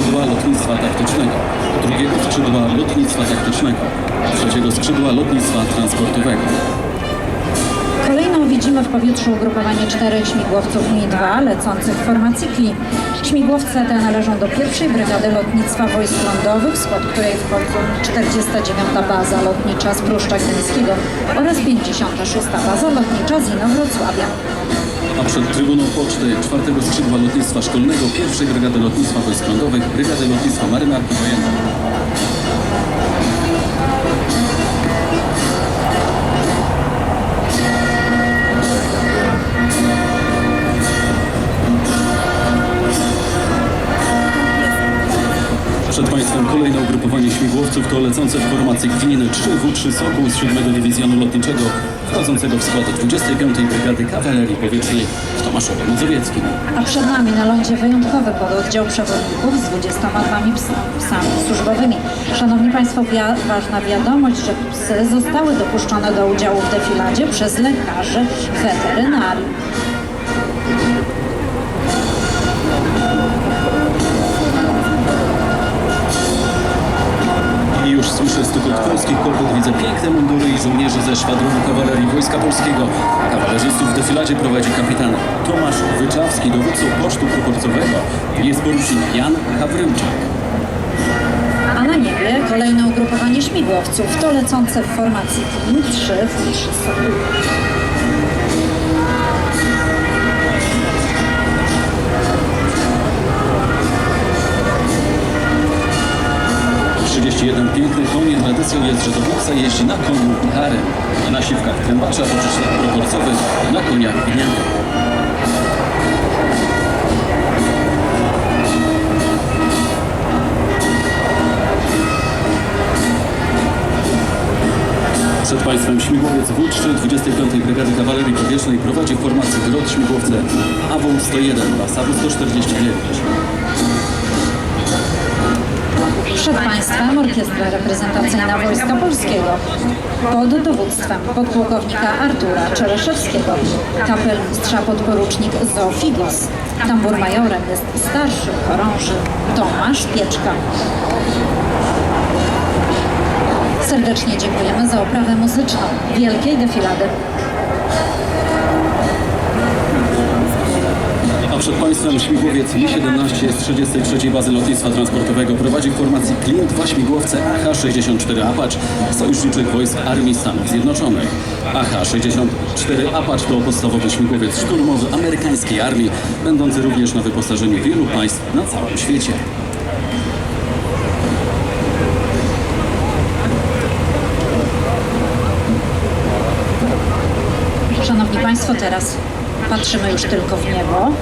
skrzydła lotnictwa taktycznego, drugiego skrzydła lotnictwa taktycznego, trzeciego skrzydła lotnictwa transportowego. Kolejną widzimy w powietrzu ugrupowanie czterech śmigłowców Mi-2 lecących w formacji KLI. Śmigłowce te należą do pierwszej Brygady Lotnictwa Wojsk Lądowych, skład której wchodzą 49. Baza Lotnicza z Pruszcza Gdyńskiego oraz 56. Baza Lotnicza z Inowrocławia. A przed trybuną poczty czwartego skrzydła lotnictwa szkolnego pierwszej Brygady Lotnictwa Wojsk Lądowych, Brygady Lotnictwa Marynarki Wojennej. Przed Państwem kolejne ugrupowanie śmigłowców to lecące w formacji Gliny 3W3 Sokół z 7 Dywizjonu Lotniczego wchodzącego w skład 25. Brygady Kawalerii Powietrznej w Tomaszowie Mazowieckim. A przed nami na lądzie wyjątkowy pododdział przewodników z 22 psa- psami służbowymi. Szanowni Państwo, wia- ważna wiadomość, że psy zostały dopuszczone do udziału w defiladzie przez lekarzy weterynarii. Stukot polskich kordów, widzę piękne mundury i żołnierzy ze szwadronu kawalerii Wojska Polskiego. Kawalerzystów w defiladzie prowadzi kapitan Tomasz Wyczawski, dowódcą pocztu proporcowego. Jest porucznik Jan Hawrymczak. A na niebie kolejne ugrupowanie śmigłowców, to lecące w formacji KLIN 3 w 3 31 pięknych koni. Tradycją jest, że dowódca jeździ na koniu harem, a na siwkach trębacza, poczycznych proporcowych, na koniach gnianych. Przed Państwem śmigłowiec W3 25 Brygady Kawalerii Powietrznej prowadzi w formacji grot śmigłowce AW 101 oraz AW 149. Przed Państwem orkiestra reprezentacyjna Wojska Polskiego pod dowództwem podpułkownika Artura Czereszewskiego, kapelmistrza podporucznik Zoofigos. Tambur majorem jest starszy chorąży Tomasz Pieczka. Serdecznie dziękujemy za oprawę muzyczną Wielkiej Defilady. Przed Państwem śmigłowiec Mi-17 z 33 Bazy Lotnictwa Transportowego prowadzi w formacji Klin 2 śmigłowce AH-64 Apache sojuszniczych wojsk Armii Stanów Zjednoczonych. AH-64 Apache to podstawowy śmigłowiec szturmowy amerykańskiej armii, będący również na wyposażeniu wielu państw na całym świecie. Szanowni Państwo, teraz patrzymy już tylko w niebo.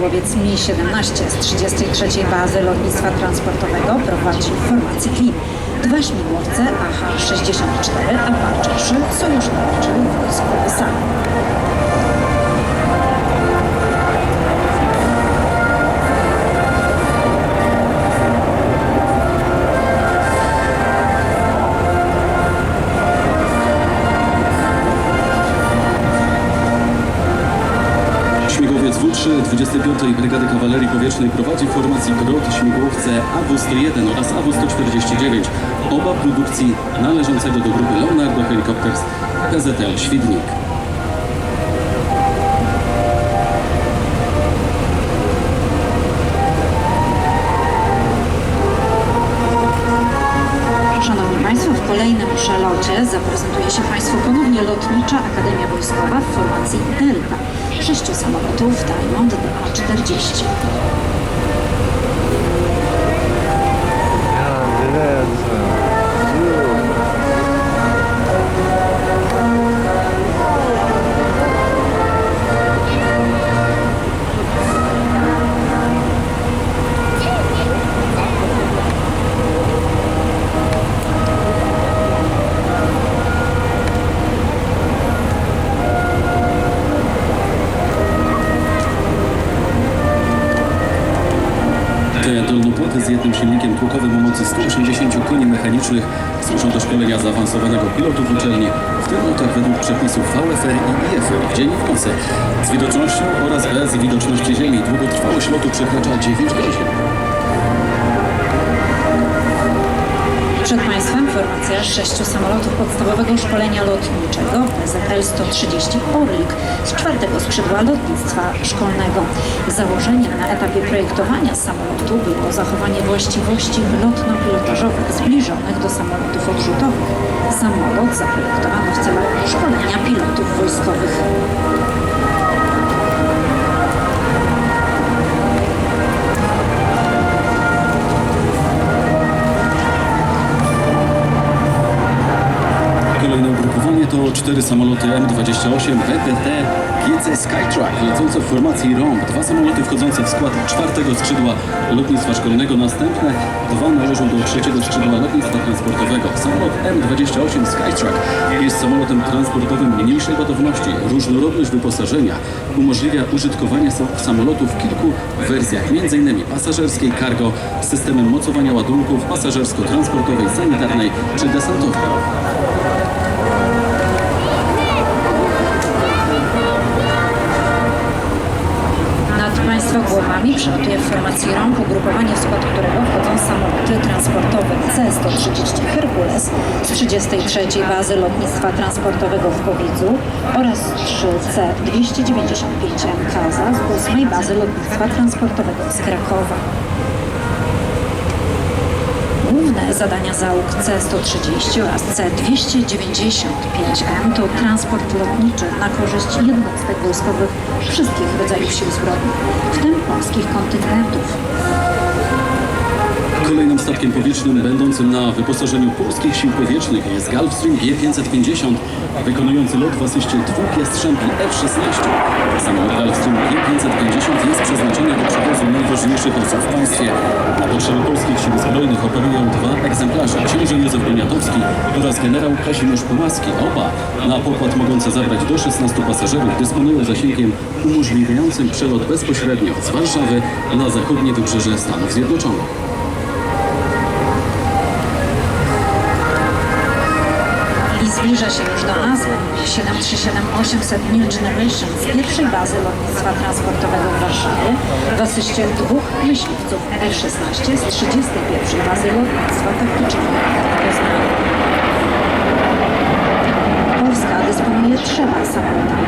Śmigłowiec Mi-17 z 33 Bazy Lotnictwa Transportowego prowadzi w formacji KLIN. Dwa śmigłowce AH-64 Apache 3 sojuszniczych wojsk USA. Śmigłowiec W3 25 Brygady Kawalerii Powietrznej prowadzi w formacji grot śmigłowce AW-101 oraz AW-149, oba produkcji należącego do grupy Leonardo Helicopters PZL Świdnik. Kolejnym przelocie zaprezentuje się Państwu ponownie Lotnicza Akademia Wojskowa w formacji Delta. Sześciu samolotów Diamond DA-40. Przepisów VFR i IFR w dzień i w nocy. Z widocznością oraz bez widoczności ziemi długotrwałość lotu przekracza 9 godzin. Przed Państwem informacja sześciu samolotów podstawowego szkolenia lotniczego PZL-130 Orlik z czwartego skrzydła lotnictwa szkolnego. Założeniem na etapie projektowania samolotu było zachowanie właściwości lotno-pilotażowych zbliżonych do samolotów odrzutowych. Samolot zaprojektowano w celu szkolenia pilotów wojskowych. Cztery samoloty M28 BPT GC Skytrack lecące w formacji ROMB. Dwa samoloty wchodzące w skład czwartego skrzydła lotnictwa szkolnego. Następne dwa należą do trzeciego skrzydła lotnictwa transportowego. Samolot M28 Skytrack jest samolotem transportowym mniejszej ładowności. Różnorodność wyposażenia umożliwia użytkowanie sa- samolotu w kilku wersjach, m.in. pasażerskiej, cargo, z systemem mocowania ładunków, pasażersko-transportowej, sanitarnej czy desantowej. Państwa głowami przelatuje w formacji rąk ugrupowanie, w skład którego wchodzą samoloty transportowe C-130 Herkules z 33 bazy lotnictwa transportowego w Powidzu oraz 3 C-295 MKZA z 8 bazy lotnictwa transportowego z Krakowa. Zadania załóg C-130 oraz C-295M to transport lotniczy na korzyść jednostek wojskowych wszystkich rodzajów sił zbrojnych, w tym polskich kontyngentów. Kolejnym statkiem powietrznym będącym na wyposażeniu polskich sił powietrznych jest Gulfstream G550, wykonujący lot w asyście dwóch Jastrzębi F-16. Samolot Gulfstream G550 jest przeznaczony do przewozu najważniejszych osób w państwie. Na potrzeby polskich sił zbrojnych operują dwa egzemplarze. Książę Józef Poniatowski oraz generał Kazimierz Pułaski. Oba na pokład mogące zabrać do 16 pasażerów dysponują zasięgiem umożliwiającym przelot bezpośrednio z Warszawy na zachodnie wybrzeże Stanów Zjednoczonych. Zbliża się już do nas 737-800 New Generation z pierwszej bazy lotnictwa transportowego w Warszawie. W asyście dwóch myśliwców. F-16 z 31 bazy lotnictwa taktycznego. Polska dysponuje trzema samolotami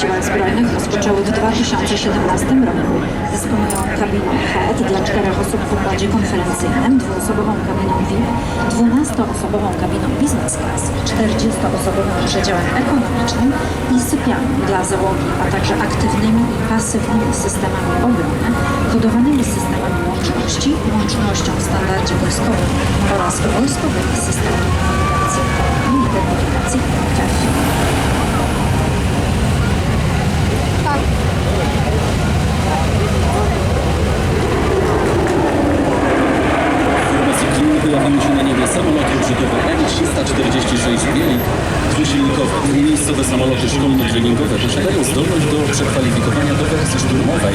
siłach zbrojnych rozpoczęły w 2017 roku. Dysponują kabiną HEAD dla czterech osób w układzie konferencyjnym, dwuosobową kabiną VIP, 12-osobową kabiną business class, 40-osobowym przedziałem ekonomicznym i sypialnią dla załogi, a także aktywnymi i pasywnymi systemami obrony, kodowanymi systemami łączności, łącznością w standardzie wojskowym oraz wojskowymi systemami nawigacji i identyfikacji ofiar. Informacji kliny pojawiły się na niebie samoloty odrzutowe M346 Bielik, dwusilnikowe. Miejscowe samoloty szkolno-treningowe posiadają zdolność do przekwalifikowania do wersji szturmowej.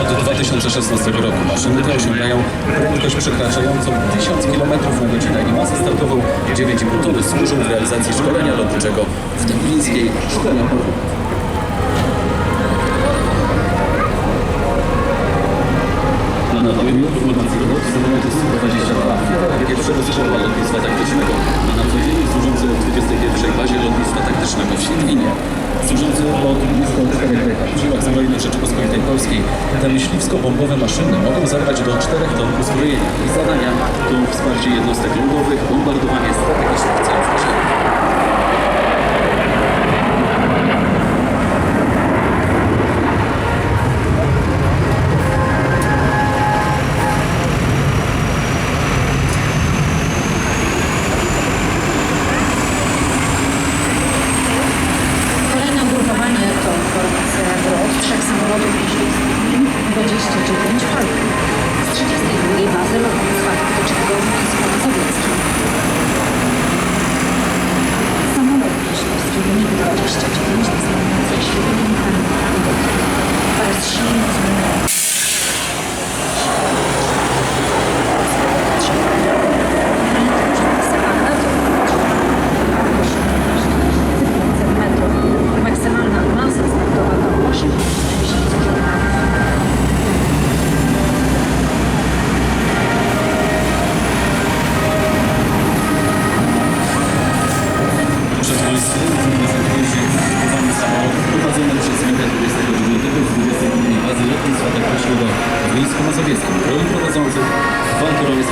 Od 2016 roku maszyny te osiągają prędkość przekraczającą 1000 km na godzinę i masę startową 9,5 tony służą w realizacji szkolenia lotniczego w Dęblińskiej Szkole Orłów. Na podjęciu formacji robot samolotu Su-22 pierwszego skrzydła lotnictwa taktycznego, a na co dzień służący w 21 bazie lotnictwa taktycznego w Świdwinie. Służący od blisko 4 dekad w siłach zbrojnych Rzeczypospolitej Polskiej, te myśliwsko-bombowe maszyny mogą zabrać do 4 ton uzbrojenia. Zadania to wsparcie jednostek lądowych, bombardowanie strategicznych celów zaawansowanych.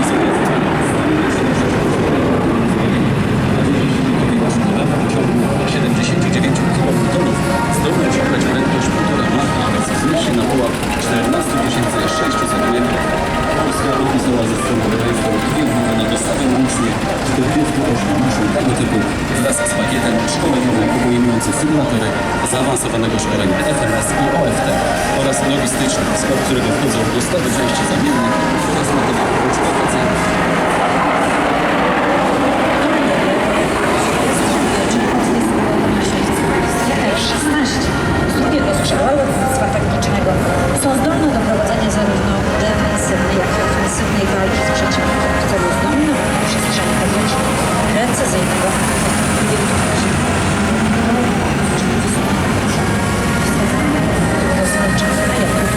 I sobie w ciągu 79 km zdolny osiągać prędkość 1,5 Macha oraz wznieść się na pułap 14 600 metrów. Polska odpisała ze stroną państwa kwietniowe na dostawę łącznie 48 maszyn tego typu wraz z pakietem szkoleniowym obejmującym symulatory zaawansowanego szkolenia FMS i OFT oraz logistyczny, w skład którego wchodzą dostawy części zamiennych oraz materiałów eksploatacyjnych. F-16 z drugiego taktycznego są zdolne do prowadzenia zarówno defensywnej, jak i ofensywnej walki z przeciwnikiem w celu zdominowania przestrzeni powietrznej, precyzyjnego dostarczania, jak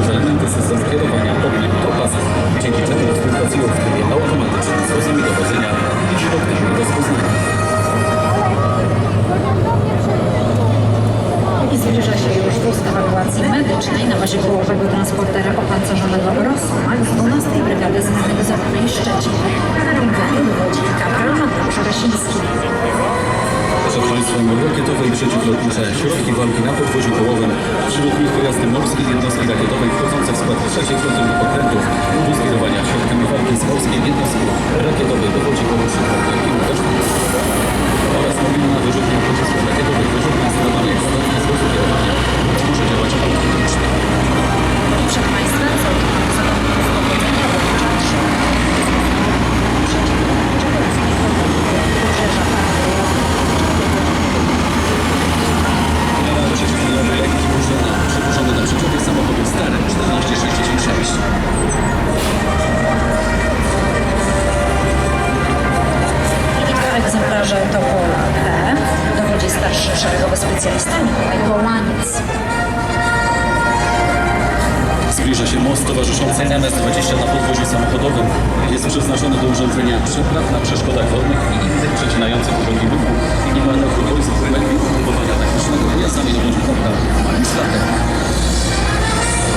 wyposażone są w elementy systemu kierowania ogniem do pasy, dzięki czemu współpracują w trybie przeciwlotnicze środki walki na podwoziu kołowym, wśród nich pojazdy morskie i jednostki rakietowej wchodzące w skład trzeciej floty okrętów należy do pola B, dowodzi starszy szeregowy specjalista Mikołaj Gołaniec. Zbliża się most towarzyszący MS-20 na podwoziu samochodowym. Jest przeznaczony do urządzenia przepraw na przeszkodach wodnych i innych przecinających drogi ruchu i ma na okolicy ugruntowania technicznego jazda niedowodzi konta.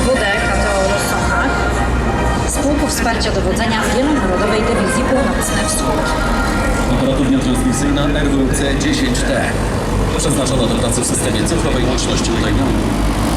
WDK to Rosochak, Spółku Wsparcia Dowodzenia Wielonarodowej Dywizji Północny Wschód. Operatywnie transmisyjna RWC 10T. Przeznaczona do pracy w systemie cyfrowej łączności utajnionej.